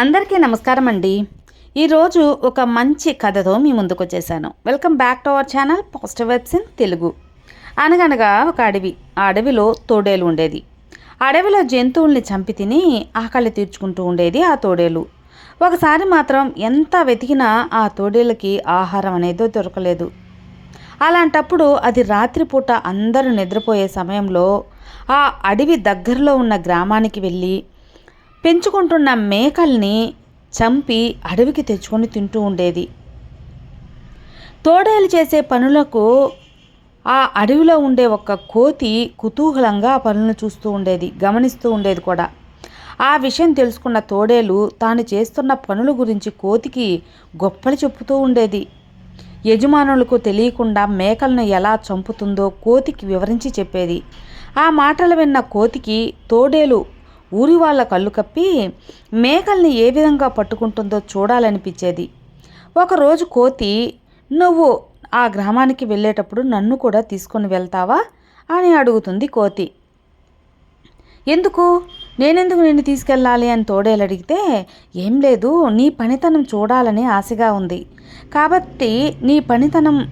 అందరికీ నమస్కారం అండి. ఈరోజు ఒక మంచి కథతో మీ ముందుకు వచ్చేసాను. Welcome back to our channel positive vibes in Telugu అనగనగా ఒక అడవి. ఆ అడవిలో తోడేలు ఉండేది. అడవిలో జంతువుల్ని చంపి తిని ఆకలి తీర్చుకుంటూ ఉండేది ఆ తోడేలు. ఒకసారి మాత్రం ఎంత వెతికినా ఆ తోడేళ్ళకి ఆహారం అనేది దొరకలేదు. అలాంటప్పుడు అది రాత్రిపూట అందరూ నిద్రపోయే సమయంలో ఆ అడవి దగ్గరలో ఉన్న గ్రామానికి వెళ్ళి పెంచుకుంటున్న మేకల్ని చంపి అడవికి తెచ్చుకొని తింటూ ఉండేది. తోడేలు చేసే పనులకు ఆ అడవిలో ఉండే ఒక కోతి కుతూహలంగా ఆ పనులను చూస్తూ ఉండేది గమనిస్తూ ఉండేది కూడా. ఆ విషయం తెలుసుకున్న తోడేలు తాను చేస్తున్న పనుల గురించి కోతికి గొప్పలు చెప్పుతూ ఉండేది. యజమానులకు తెలియకుండా మేకలను ఎలా చంపుతుందో కోతికి వివరించి చెప్పేది. ఆ మాటలు విన్న కోతికి తోడేలు ఊరి వాళ్ళ కళ్ళు కప్పి మేకల్ని ఏ విధంగా పట్టుకుంటుందో చూడాలనిపించేది. ఒకరోజు కోతి నువ్వు ఆ గ్రామానికి వెళ్ళేటప్పుడు నన్ను కూడా తీసుకొని వెళ్తావా? అని అడుగుతుంది కోతి. ఎందుకు? నేనెందుకు నిన్ను తీసుకెళ్ళాలి? అని తోడేలు అడిగితే ఏం లేదు నీ పనితనం చూడాలని ఆశగా ఉంది. కాబట్టి నీ పనితనం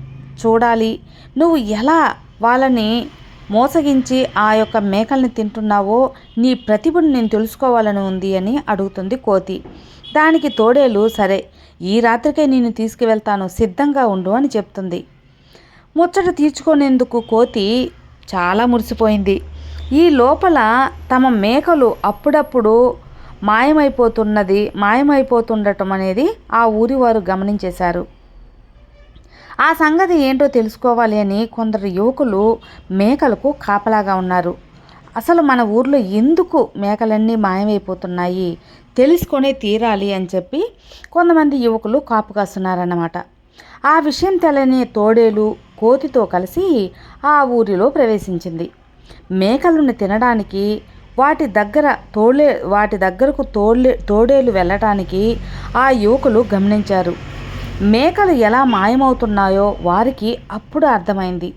చూడాలి. నువ్వు ఎలా వాళ్ళని మోసగించి ఆ యొక్క మేకల్ని తింటున్నావో నీ ప్రతిభను నేను తెలుసుకోవాలని ఉంది అని అడుగుతుంది కోతి. దానికి తోడేలు సరే ఈ రాత్రికే నేను తీసుకువెళ్తాను సిద్ధంగా ఉండు అని చెప్తుంది. ముచ్చట తీర్చుకునేందుకు కోతి చాలా మురిసిపోయింది. ఈ లోపల తమ మేకలు అప్పుడప్పుడు మాయమైపోతున్నది మాయమైపోతుండటం అనేది ఆ ఊరి వారు గమనించేశారు. ఆ సంగతి ఏంటో తెలుసుకోవాలి అని కొందరు యువకులు మేకలకు కాపలాగా ఉన్నారు. అసలు మన ఊర్లో ఎందుకు మేకలన్నీ మాయమైపోతున్నాయి? తెలుసుకొనే తీరాలి అని చెప్పి కొంతమంది యువకులు కాపు కాస్తున్నారన్నమాట. ఆ విషయం తెలని తోడేలు కోతితో కలిసి ఆ ఊరిలో ప్రవేశించింది. మేకలను తినడానికి వాటి దగ్గర తోడే వాటి దగ్గరకు తోడే తోడేలు వెళ్ళటానికి ఆ యువకులు గమనించారు. మేకలు ఎలా మాయమవుతున్నాయో వారికి అప్పుడు అర్థమైంది.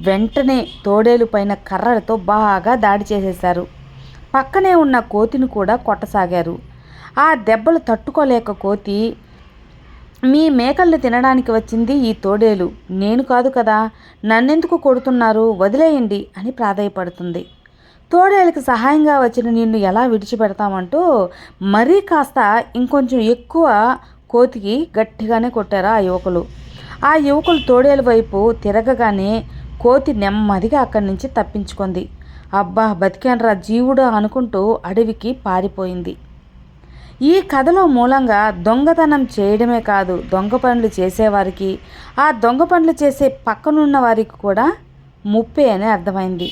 వెంటనే తోడేలు పైన కర్రలతో బాగా దాడి చేసేశారు. పక్కనే ఉన్న కోతిని కూడా కొట్టసాగారు. ఆ దెబ్బలు తట్టుకోలేక కోతి మీ మేకల్ని తినడానికి వచ్చింది ఈ తోడేలు. నేను కాదు కదా. నన్నెందుకు కొడుతున్నారు? వదిలేయండి అని ప్రాధాయపడుతుంది. తోడేళ్ళకి సహాయంగా వచ్చిన నిన్ను ఎలా విడిచిపెడతామంటూ మరీ కాస్త ఇంకొంచెం ఎక్కువ కోతికి గట్టిగానే కొట్టారు ఆ యువకులు. ఆ యువకులు తోడేల వైపు తిరగగానే కోతి నెమ్మదిగా అక్కడి నుంచి తప్పించుకుంది. అబ్బా బతికానరా జీవుడు అనుకుంటూ అడవికి పారిపోయింది. ఈ కథలో మూలంగా దొంగతనం చేయడమే కాదు దొంగ పనులు చేసేవారికి ఆ దొంగ పనులు చేసే పక్కనున్న వారికి కూడా ముప్పే అని అర్థమైంది.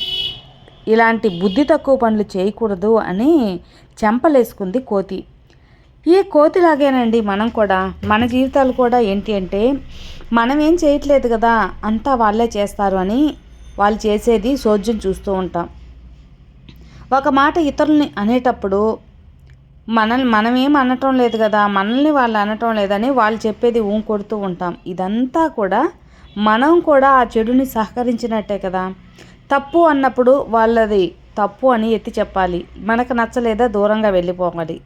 ఇలాంటి బుద్ధి తక్కువ పనులు చేయకూడదు అని చెంపలేసుకుంది కోతి. ఈ కోతిలాగేనండి మనం కూడా? మన జీవితాలు కూడా ఏంటి అంటే మనం ఏం చేయట్లేదు కదా అంతా వాళ్ళే చేస్తారు అని వాళ్ళు చేసేది సోద్యం చూస్తూ ఉంటాం. ఒక మాట ఇతరుల్ని అనేటప్పుడు మనల్ని మనమేం అనటం లేదు కదా మనల్ని వాళ్ళు అనటం లేదని వాళ్ళు చెప్పేది ఊ కొడుతూ ఉంటాం. ఇదంతా కూడా మనం కూడా ఆ చెడుని సహకరించినట్టే కదా. తప్పు అన్నప్పుడు వాళ్ళది తప్పు అని ఎత్తి చెప్పాలి. మనకు నచ్చలేదా దూరంగా వెళ్ళిపోవాలి.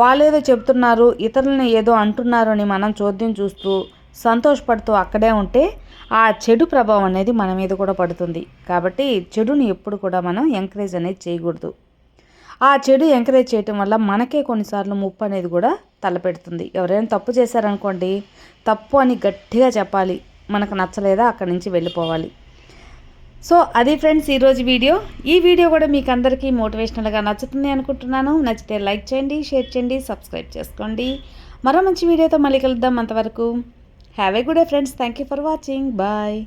వాళ్ళు ఏదో చెప్తున్నారు ఇతరులని ఏదో అంటున్నారు అని మనం చోద్యం చూస్తూ సంతోషపడుతూ అక్కడే ఉంటే ఆ చెడు ప్రభావం అనేది మన మీద కూడా పడుతుంది. కాబట్టి చెడుని ఎప్పుడు కూడా మనం ఎంకరేజ్ అనేది చేయకూడదు. ఆ చెడు ఎంకరేజ్ చేయటం వల్ల మనకే కొన్నిసార్లు ముప్పు అనేది కూడా తలపెడుతుంది. ఎవరైనా తప్పు చేశారనుకోండి తప్పు అని గట్టిగా చెప్పాలి. మనకు నచ్చలేదా? అక్కడి నుంచి వెళ్ళిపోవాలి. సో అది ఫ్రెండ్స్ ఈరోజు వీడియో. ఈ వీడియో కూడా మీకు అందరికీ మోటివేషనల్గా నచ్చుతుంది అనుకుంటున్నాను. నచ్చితే లైక్ చేయండి షేర్ చేయండి సబ్స్క్రైబ్ చేసుకోండి. మరో మంచి వీడియోతో మళ్ళీ కలుద్దాం అంతవరకు. Have a good day friends. Thank you for watching. Bye.